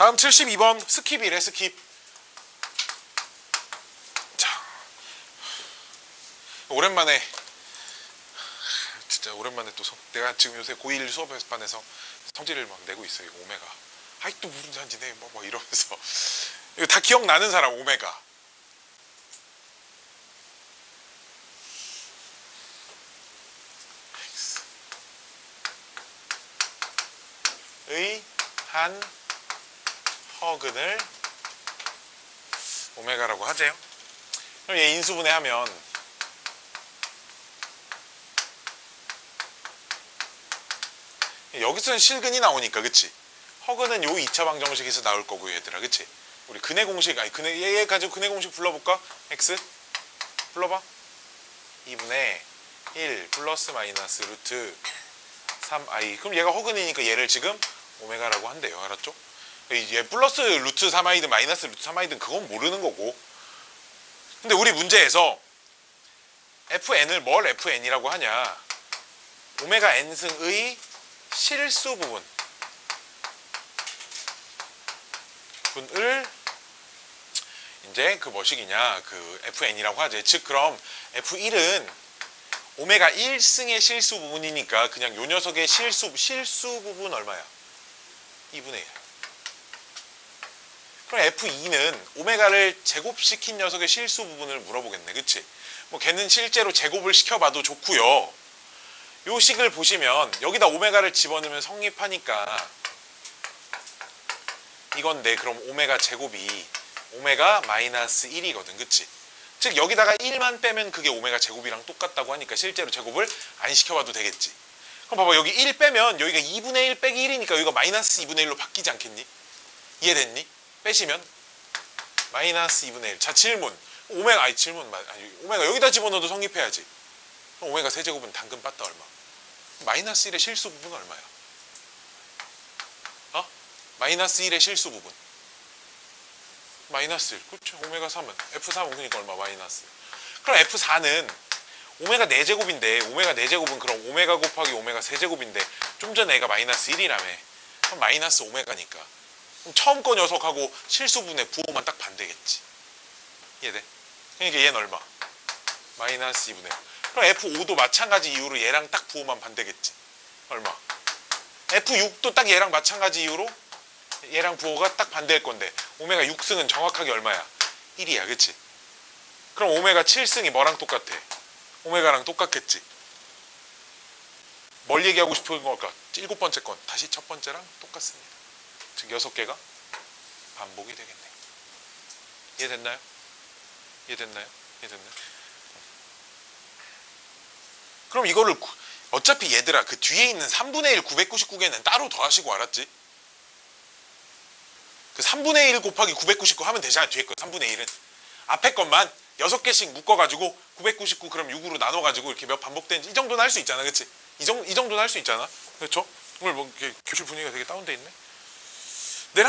다음 72번 스킵이래 스킵. 자, 오랜만에 진짜 오랜만에 또 성- 내가 지금 요새 고1 수업반에서 성질을 막 내고 있어요. 오메가. 아이 또 무슨 잔지네 뭐, 뭐 이러면서 이거 다 기억나는 사람 오메가. 의, 한, 허근을 오메가라고 하재요. 그럼 얘 인수분해하면 여기서는 실근이 나오니까 그치? 허근은 요 2차 방정식에서 나올 거고 얘들아 그치? 우리 근해 공식 아니 근해 얘, 얘 가지고 근해 공식 불러볼까? x 불러봐 2분의 1 플러스 마이너스 루트 3i 그럼 얘가 허근이니까 얘를 지금 오메가라고 한대요 알았죠? 얘 플러스 루트 3i든 마이너스 루트 3i든 그건 모르는 거고. 근데 우리 문제에서 fn을 뭘 fn이라고 하냐. 오메가 n승의 실수 부분. 분을 이제 그 뭐식이냐. 그 fn이라고 하지. 즉 그럼 f1은 오메가 1승의 실수 부분이니까 그냥 요 녀석의 실수 실수 부분 얼마야? 2분의 1 그럼 F2는 오메가를 제곱시킨 녀석의 실수 부분을 물어보겠네. 그치? 뭐 걔는 실제로 제곱을 시켜봐도 좋고요. 요 식을 보시면 여기다 오메가를 집어넣으면 성립하니까 이건데 그럼 오메가 제곱이 오메가 마이너스 1이거든. 그치? 즉 여기다가 1만 빼면 그게 오메가 제곱이랑 똑같다고 하니까 실제로 제곱을 안 시켜봐도 되겠지. 그럼 봐봐 여기 1 빼면 여기가 2분의 1 빼기 1이니까 여기가 마이너스 2분의 1로 바뀌지 않겠니? 이해됐니? 빼시면 마이너스 2분의 1. 자 질문. 오메가 아니 질문 마- 아니 오메가 여기다 집어넣어도 성립해야지. 그럼 오메가 세제곱은 당근 빠따 얼마? 마이너스 1의 실수 부분 얼마야? 어? 마이너스 1의 실수 부분. 마이너스 1. 그렇죠. 오메가 3은 F3은 그러니까 얼마? 마이너스. 그럼 F4는 오메가 4제곱인데 오메가 4제곱은 그럼 오메가 곱하기 오메가 세제곱인데 좀 전에 애가 마이너스 1이라며. 그럼 마이너스 오메가니까. 처음 거 녀석하고 실수분의 부호만 딱 반대겠지. 이해돼? 그러니까 얘는 얼마? 마이너스 2분의 1. 그럼 F5도 마찬가지 이유로 얘랑 딱 부호만 반대겠지. 얼마? F6도 딱 얘랑 마찬가지 이유로 얘랑 부호가 딱 반대일 건데 오메가 6승은 정확하게 얼마야? 1이야. 그치? 그럼 오메가 7승이 뭐랑 똑같아? 오메가랑 똑같겠지. 뭘 얘기하고 싶은 걸까? 일곱 번째 건 다시 첫 번째랑 똑같습니다. 즉 여섯 개가 반복이 되겠네. 이해됐나요? 이해됐나요? 이해됐나요? 그럼 이거를 구- 어차피 얘들아 그 뒤에 있는 3분의 1 999개는 따로 더하시고 알았지? 그 3분의 1 곱하기 999 하면 되잖아 뒤에 거 3분의 1은 앞에 것만 6개씩 묶어가지고 999 그럼 6으로 나눠가지고 이렇게 몇 반복되는지 이 정도는 할 수 있잖아 그치? 이, 정, 이 정도는 할 수 있잖아 그렇죠? 오늘 뭐 교실 분위기가 되게 다운돼 있네